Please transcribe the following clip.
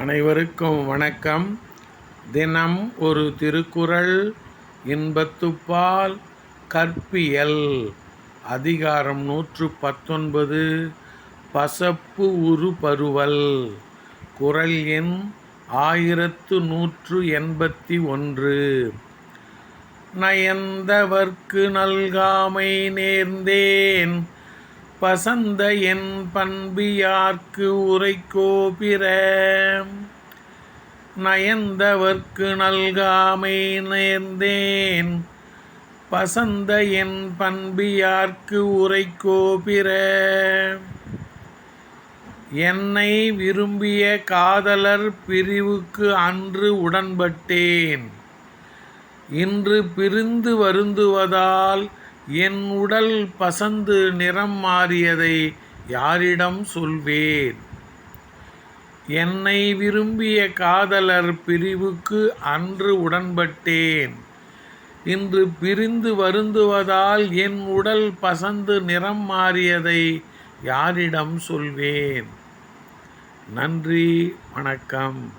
அனைவருக்கும் வணக்கம். தினம் ஒரு திருக்குறள் இன்பத்துப்பால் கற்பியல். அதிகாரம் நூற்று பத்தொன்பது பசப்பு உரு பருவல் குரல் எண் ஆயிரத்து நூற்று எண்பத்தி ஒன்று. நயந்தவர்க்கு நல்காமை நேர்ந்தேன். பசந்த என் பண்பியார்க்கு உரைக்கோபிர நயந்தவர்க்கு நல்காமை நேர்ந்தேன். பசந்த என் பண்பியார்க்கு உரைக்கோபிர என்னை விரும்பிய காதலர் பிரிவுக்கு அன்று உடன்பட்டேன். இன்று பிரிந்து வருந்துவதால் என் உடல் பசந்து நிறம் மாறியதை யாரிடம் சொல்வேன்? என்னை விரும்பிய காதலர் பிரிவுக்கு அன்று உடன்பட்டேன். இன்று பிரிந்து வருந்துவதால் என் உடல் பசந்து நிறம் மாறியதை யாரிடம் சொல்வேன்? நன்றி வணக்கம்.